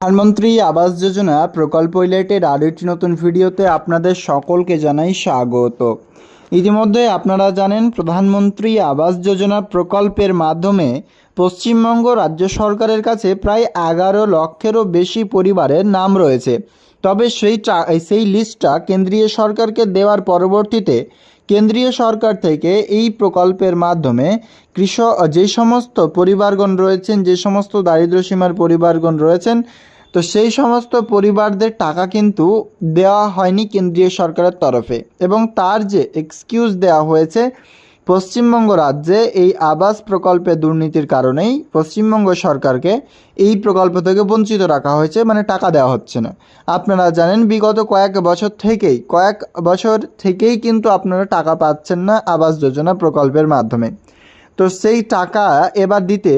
প্রধানমন্ত্রী আবাস যোজনা প্রকল্প রিলেটেড আরও একটি নতুন ভিডিওতে আপনাদের সকলকে জানাই স্বাগত। ইতিমধ্যে আপনারা জানেন, প্রধানমন্ত্রী আবাস যোজনা প্রকল্পের মাধ্যমে পশ্চিমবঙ্গ রাজ্য সরকারের কাছে প্রায় এগারো লক্ষেরও বেশি পরিবারের নাম রয়েছে। তবে সেই সেই লিস্টটা কেন্দ্রীয় সরকারকে দেওয়ার পরবর্তীতে কেন্দ্রীয় সরকার থেকে এই প্রকল্পের মাধ্যমে কৃষক যে সমস্ত পরিবারগণ রয়েছেন, যে সমস্ত দারিদ্র্যসীমার পরিবারগণ রয়েছেন, তো সেই সমস্ত পরিবারদের টাকা কিন্তু দেওয়া হয়নি কেন্দ্রীয় সরকারের তরফে। এবং তার যে এক্সকিউজ দেওয়া হয়েছে পশ্চিমবঙ্গ রাজ্যে এই আবাস প্রকল্পে দুর্নীতির কারণেই পশ্চিমবঙ্গ সরকারকে এই প্রকল্প থেকে বঞ্চিত রাখা হয়েছে মানে টাকা দেওয়া হচ্ছে না। আপনারা জানেন, বিগত কয়েক বছর থেকেই, কয়েক বছর থেকেই কিন্তু আপনারা টাকা পাচ্ছেন না আবাস যোজনা প্রকল্পের মাধ্যমে। তো সেই টাকা এবার দিতে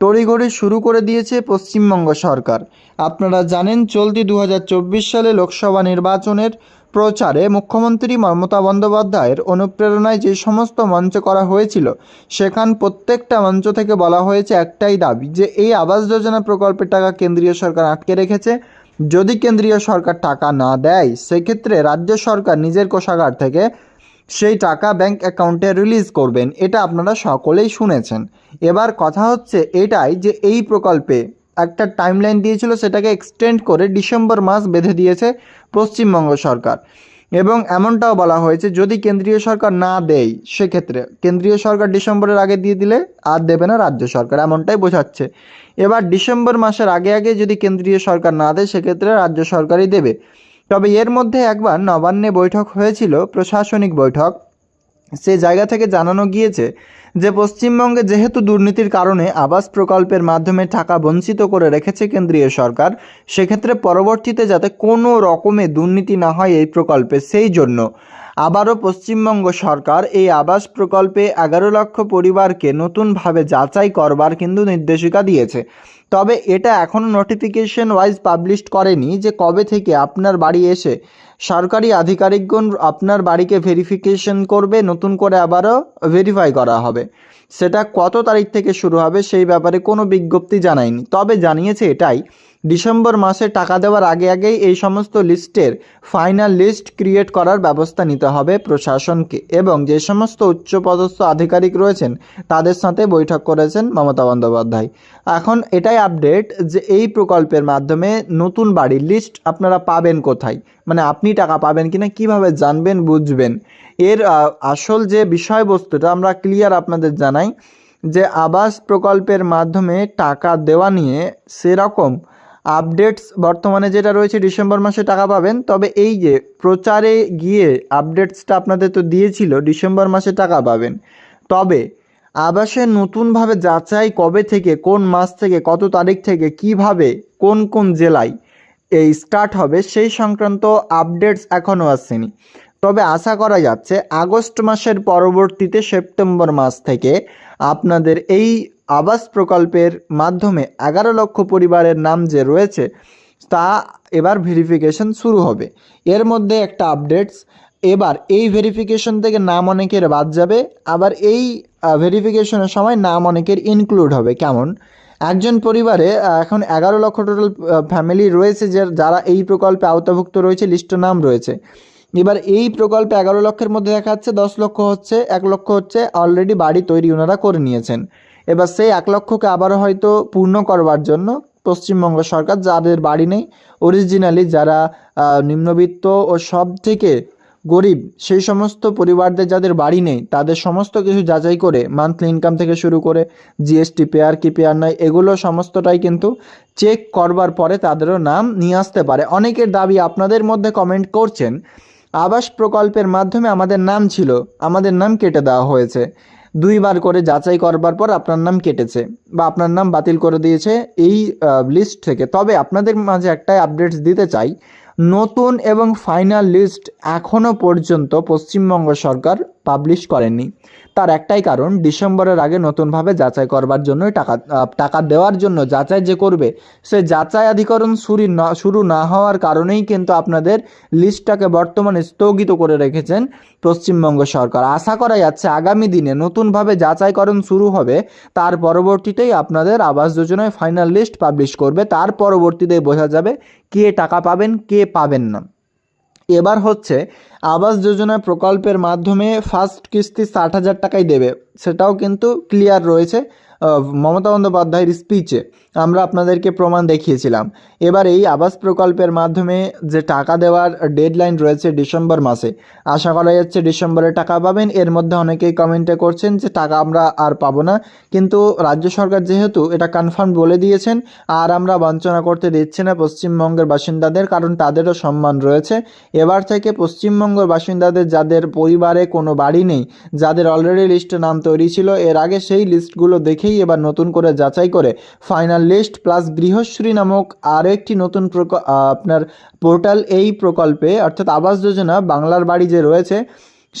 তড়িঘড়ি শুরু করে দিয়েছে পশ্চিমবঙ্গ সরকার। আপনারা জানেন, চলতি দু হাজার চব্বিশ সালে লোকসভা নির্বাচনের প্রচারে মুখ্যমন্ত্রী মমতা বন্দ্যোপাধ্যায়ের অনুপ্রেরণায় যে সমস্ত মঞ্চ করা হয়েছিল, সেখান প্রত্যেকটা মঞ্চ থেকে বলা হয়েছে একটাই দাবি, যে এই আবাস যোজনা প্রকল্পের টাকা কেন্দ্রীয় সরকার আটকে রেখেছে। যদি কেন্দ্রীয় সরকার টাকা না দেয়, সেক্ষেত্রে রাজ্য সরকার নিজের কোষাগার থেকে সেই টাকা ব্যাংক অ্যাকাউন্টে রিলিজ করবেন, এটা আপনারা সকলেই শুনেছেন। এবার কথা হচ্ছে এটাই, যে এই প্রকল্পে একটা টাইমলাইন দিয়েছিল, সেটাকে এক্সটেন্ড করে ডিসেম্বর মাস বেঁধে দিয়েছে। পশ্চিমবঙ্গ সরকার। এবং এমনটাও বলা হয়েছে, যদি কেন্দ্রীয় সরকার না দেয়, সেক্ষেত্রে কেন্দ্রীয় সরকার ডিসেম্বরের আগে দিয়ে দিলে আর দেবে না রাজ্য সরকার, এমনটাই বোঝাচ্ছে। এবার ডিসেম্বর মাসের আগে আগে যদি কেন্দ্রীয় সরকার না দেয়, সেক্ষেত্রে রাজ্য সরকারই দেবে। তবে এর মধ্যে একবার নবান্নে বৈঠক হয়েছিল, প্রশাসনিক বৈঠক। সে জায়গা থেকে জানানো গিয়েছে যে পশ্চিমবঙ্গে যেহেতু দুর্নীতির কারণে আবাস প্রকল্পের মাধ্যমে টাকা বঞ্চিত করে রেখেছে কেন্দ্রীয় সরকার, সেক্ষেত্রে পরবর্তীতে যাতে কোনো রকমে দুর্নীতি না হয় এই প্রকল্পে, সেই জন্য। আবারও পশ্চিমবঙ্গ সরকার এই আবাস প্রকল্পে এগারো লক্ষ পরিবারকে নতুনভাবে যাচাই করবার কিন্তু নির্দেশিকা দিয়েছে। তবে এটা এখনও নোটিফিকেশন ওয়াইজ পাবলিশ করেনি যে কবে থেকে আপনার বাড়ি এসে সরকারি আধিকারিকগণ আপনার বাড়িকে ভেরিফিকেশন করবে, নতুন করে আবারও ভেরিফাই করা হবে। সেটা কত তারিখ থেকে শুরু হবে সেই ব্যাপারে কোনো বিজ্ঞপ্তি জানায়নি। তবে জানিয়েছে এটাই ডিসেম্বর মাসে টাকা দেওয়ার আগে আগেই এই সমস্ত লিস্টের ফাইনাল লিস্ট ক্রিয়েট করার ব্যবস্থা নিতে হবে প্রশাসনকে এবং যে সমস্ত উচ্চপদস্থ আধিকারিক রয়েছেন, তাদের সাথে বৈঠক করেছেন মমতা বন্দ্যোপাধ্যায়। এখন এটাই আপডেট যে এই প্রকল্পের মাধ্যমে নতুন বাড়ির লিস্ট আপনারা পাবেন কোথায়? মানে আপনি টাকা পাবেন কিনা, কীভাবে জানবেন, বুঝবেন? এর আসল যে বিষয়বস্তুটা আমরা ক্লিয়ার আপনাদের জানাই যে আবাস প্রকল্পের মাধ্যমে টাকা দেওয়া নিয়ে সেরকম আপডেটস বর্তমানে যেটা রয়েছে ডিসেম্বর মাসে টাকা পাবেন। তবে এই যে প্রচারে গিয়ে আপডেটসটা আপনাদের তো দিয়েছিল, ডিসেম্বর মাসে টাকা পাবেন। তবে আবাসে নতুনভাবে যাচাই কবে থেকে, কোন মাস থেকে, কত তারিখ থেকে, কীভাবে, কোন কোন জেলায় এই স্টার্ট হবে, সেই সংক্রান্ত আপডেটস এখনও আসেনি। তবে আশা করা যাচ্ছে আগস্ট মাসের পরবর্তীতে সেপ্টেম্বর মাস থেকে আপনাদের এই আবাস প্রকল্পের মাধ্যমে এগারো লক্ষ পরিবারের নাম যে রয়েছে, তা এবার ভেরিফিকেশন শুরু হবে। এর মধ্যে একটা আপডেটস এবার এই ভেরিফিকেশন থেকে নাম অনেকের বাদ যাবে, আবার এই ভেরিফিকেশনের সময় নাম অনেকের ইনক্লুড হবে। কেমন? একজন পরিবারে এখন এগারো লক্ষ টোটাল ফ্যামিলি রয়েছে যে, যারা এই প্রকল্পে আওতাভুক্ত রয়েছে লিস্ট নাম রয়েছে। এবার এই প্রকল্পে এগারো লক্ষের মধ্যে দেখা যাচ্ছে দশ লক্ষ হচ্ছে, এক লক্ষ হচ্ছে অলরেডি বাড়ি তৈরি ওনারা করে নিয়েছেন। এবার সেই এক লক্ষকে আবারও হয়তো পূর্ণ করবার জন্য পশ্চিমবঙ্গ সরকার যাদের বাড়ি নেই অরিজিনালি যারা নিম্নবিত্ত ও সব থেকে গরিব, সেই সমস্ত পরিবারদের যাদের বাড়ি নেই, তাদের সমস্ত কিছু যাচাই করে মান্থলি ইনকাম থেকে শুরু করে জিএসটি পেয়ার কি পেয়ার নয়, এগুলো সমস্তটাই কিন্তু চেক করবার পরে তাদেরও নাম নিয়ে আসতে পারে। অনেকের দাবি আপনাদের মধ্যে কমেন্ট করছেন, আবাস প্রকল্পের মাধ্যমে আমাদের নাম ছিল, আমাদের নাম কেটে দেওয়া হয়েছে। দুইবার করে যাচাই করবার পর আপনার নাম কেটেছে বা আপনার নাম বাতিল করে দিয়েছে এই লিস্ট থেকে। তবে আপনাদের মাঝে একটাই আপডেটস দিতে চাই। নতুন এবং ফাইনাল লিস্ট এখনও পর্যন্ত পশ্চিমবঙ্গ সরকার পাবলিশ করেননি। তার একটাই কারণ, ডিসেম্বরের আগে নতুনভাবে যাচাই করবার জন্যই টাকা টাকা দেওয়ার জন্য যাচাই যে করবে, সে যাচাই আধিকরণ শুরু না শুরু না হওয়ার কারণেই কিন্তু আপনাদের লিস্টটাকে বর্তমানে স্থগিত করে রেখেছেন পশ্চিমবঙ্গ সরকার। আশা করা যাচ্ছে আগামী দিনে নতুনভাবে যাচাইকরণ শুরু হবে, তার পরবর্তীতেই আপনাদের আবাস যোজনায় ফাইনাল লিস্ট পাবলিশ করবে, তার পরবর্তীতেই বোঝা যাবে কে টাকা পাবেন, কে পাবেন না। এবার হচ্ছে আবাস যোজনা প্রকল্পের মাধ্যমে ফার্স্ট কিস্তি ষাট হাজার টাকাই দেবে। সেটাও কিন্তু ক্লিয়ার রয়েছে। মমতা বন্দ্যোপাধ্যায়ের স্পিচে আমরা আপনাদেরকে প্রমাণ দেখিয়েছিলাম। এবার এই আবাস প্রকল্পের মাধ্যমে যে টাকা দেওয়ার ডেডলাইন রয়েছে ডিসেম্বর মাসে, আশা করা যাচ্ছে ডিসেম্বরে টাকা পাবেন। এর মধ্যে অনেকেই কমেন্টে করছেন যে টাকা আমরা আর পাবো না। কিন্তু রাজ্য সরকার যেহেতু এটা কনফার্ম বলে দিয়েছেন, আর আমরা বঞ্চনা করতে দিচ্ছি না পশ্চিমবঙ্গের বাসিন্দাদের, কারণ তাদেরও সম্মান রয়েছে। এবার থেকে পশ্চিমবঙ্গের বাসিন্দাদের, যাদের পরিবারে কোনো বাড়ি নেই, যাদের অলরেডি লিস্টে নাম তৈরি ছিল, এর আগে সেই লিস্টগুলো দেখেই এবার নতুন করে যাচাই করে ফাইনাল লিস্ট প্লাস গৃহশ্রী নামক আরও একটি নতুন আপনার পোর্টাল এই প্রকল্পে, অর্থাৎ আবাস যোজনা বাংলার বাড়ি যে রয়েছে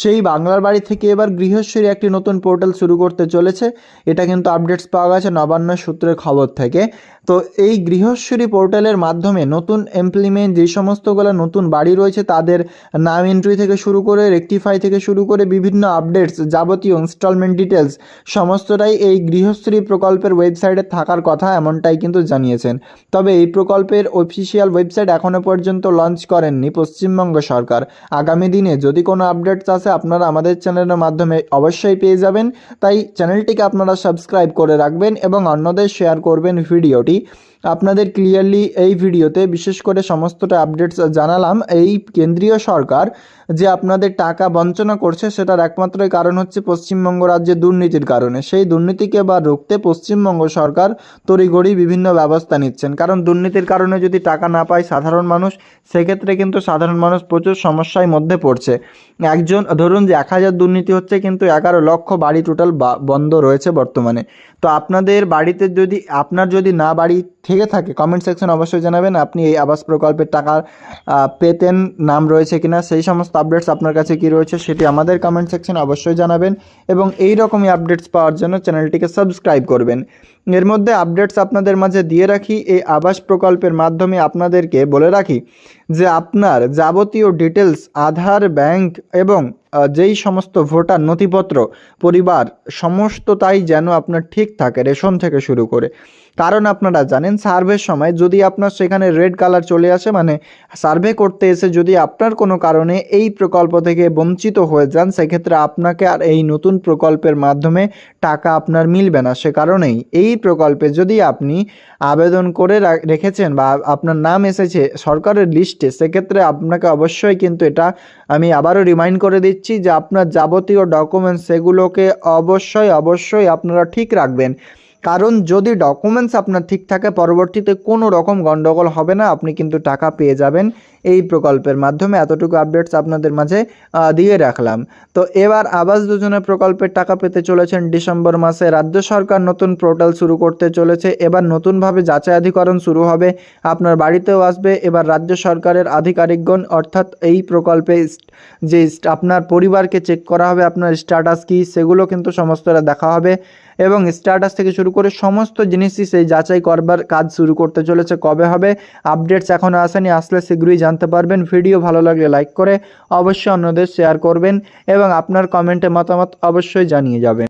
সেই বাংলার বাড়ি থেকে এবার গৃহশ্রী একটি নতুন পোর্টাল শুরু করতে চলেছে। এটা কিন্তু আপডেটস পাওয়া গেছে নবান্ন সূত্রের খবর থেকে। তো এই গৃহশ্রী পোর্টালের মাধ্যমে নতুন এমপ্লিমেন্ট যে সমস্তগুলো নতুন বাড়ি রয়েছে, তাদের নাম এন্ট্রি থেকে শুরু করে রেকটিফাই থেকে শুরু করে বিভিন্ন আপডেটস যাবতীয় ইনস্টলমেন্ট ডিটেলস সমস্তটাই এই গৃহশ্রী প্রকল্পের ওয়েবসাইটে থাকার কথা এমনটাই কিন্তু জানিয়েছেন। তবে এই প্রকল্পের অফিসিয়াল ওয়েবসাইট এখনও পর্যন্ত লঞ্চ করেননি পশ্চিমবঙ্গ সরকার। আগামী দিনে যদি কোনো আপডেটস আসে আপনারা আমাদের চ্যানেলের মাধ্যমে অবশ্যই পেয়ে যাবেন। তাই চ্যানেলটিকে আপনারা সাবস্ক্রাইব করে রাখবেন এবং অন্যদের শেয়ার করবেন ভিডিওটি। আপনাদের ক্লিয়ারলি এই ভিডিওতে বিশেষ করে সমস্তটা আপডেটস জানালাম। এই কেন্দ্রীয় সরকার যে আপনাদের টাকা বঞ্চনা করছে, সেটার একমাত্রই কারণ হচ্ছে পশ্চিমবঙ্গ রাজ্যের দুর্নীতির কারণে। সেই দুর্নীতিকে বা রুখতে পশ্চিমবঙ্গ সরকার তড়িঘড়ি বিভিন্ন ব্যবস্থা নিচ্ছেন। কারণ দুর্নীতির কারণে যদি টাকা না পায় সাধারণ মানুষ, সেক্ষেত্রে কিন্তু সাধারণ মানুষ প্রচুর সমস্যার মধ্যে পড়ছে। একজন, ধরুন যে এক হাজার দুর্নীতি হচ্ছে কিন্তু এগারো লক্ষ বাড়ি টোটাল বন্ধ রয়েছে বর্তমানে। তো আপনাদের বাড়িতে যদি, আপনার যদি না বাড়ি থেকে থাকে কমেন্ট সেকশন অবশ্যই জানাবেন আপনি এই আবাস প্রকল্পের টাকা পেতেন, নাম রয়েছে কিনা, সেই সমস্ত আপডেটস আপনার কাছে কি রয়েছে সেটি আমাদের কমেন্ট সেকশন অবশ্যই জানাবেন এবং এই রকমই আপডেটস পাওয়ার জন্য চ্যানেলটিকে সাবস্ক্রাইব করবেন। এর মধ্যে আপডেটস আপনাদের মাঝে দিয়ে রাখি, এই আবাস প্রকল্পের মাধ্যমে আপনাদেরকে বলে রাখি যে আপনার যাবতীয় ডিটেলস আধার ব্যাংক এবং যেই সমস্ত ভোটার নথিপত্র, পরিবার সমস্ত তাই যেন আপনার ঠিক থাকে রেশন থেকে শুরু করে। কারণ আপনারা জানেন, সার্ভের সময় যদি আপনার সেখানে রেড কালার চলে আসে মানে সার্ভে করতে এসে যদি আপনার কোনো কারণে এই প্রকল্প থেকে বঞ্চিত হয়ে যান, সেক্ষেত্রে আপনাকে আর এই নতুন প্রকল্পের মাধ্যমে টাকা আপনার মিলবে না। সে কারণেই এই প্রকল্পে যদি আপনি আবেদন করে রেখেছেন বা আপনার নাম এসেছে সরকারের লিস্টে সেক্ষেত্রে আপনাকে অবশ্যই কিন্তু এটা আমি আবারও রিমাইন্ড করে দিচ্ছি যে আপনার যাবতীয় ডকুমেন্টস সেগুলোকে অবশ্যই অবশ্যই আপনারা ঠিক রাখবেন। কারণ যদি ডকুমেন্টস আপনার ঠিক থাকে, পরবর্তীতে কোনো রকম গন্ডগোল হবে না, আপনি কিন্তু টাকা পেয়ে যাবেন। এই প্রকল্পের মাধ্যমে এতটুকু আপডেটস আপনাদের মাঝে দিয়ে রাখলাম। তো এবার আবাস যোজনা প্রকল্পের টাকা পেতে চলেছেন ডিসেম্বর মাসে রাজ্য সরকার নতুন পোর্টাল শুরু করতে চলেছে। এবার নতুনভাবে যাচাইধিকরণ শুরু হবে, আপনার বাড়িতেও আসবে। এবার রাজ্য সরকারের আধিকারিকগণ, অর্থাৎ এই প্রকল্পে যে আপনার পরিবারকে চেক করা হবে, আপনার স্ট্যাটাস কী, সেগুলো কিন্তু সমস্তটা দেখা হবে। এবং স্ট্যাটাস থেকে শুরু করে সমস্ত জিনিসই সেই যাচাই করবার কাজ শুরু করতে চলেছে। কবে হবে? আপডেটস এখনও আসেনি, আসলে শীঘ্রই জানতে পারবেন। ভিডিও ভালো লাগলে লাইক করে অবশ্যই অন্যদের শেয়ার করবেন এবং আপনার কমেন্টে মতামত অবশ্যই জানিয়ে যাবেন।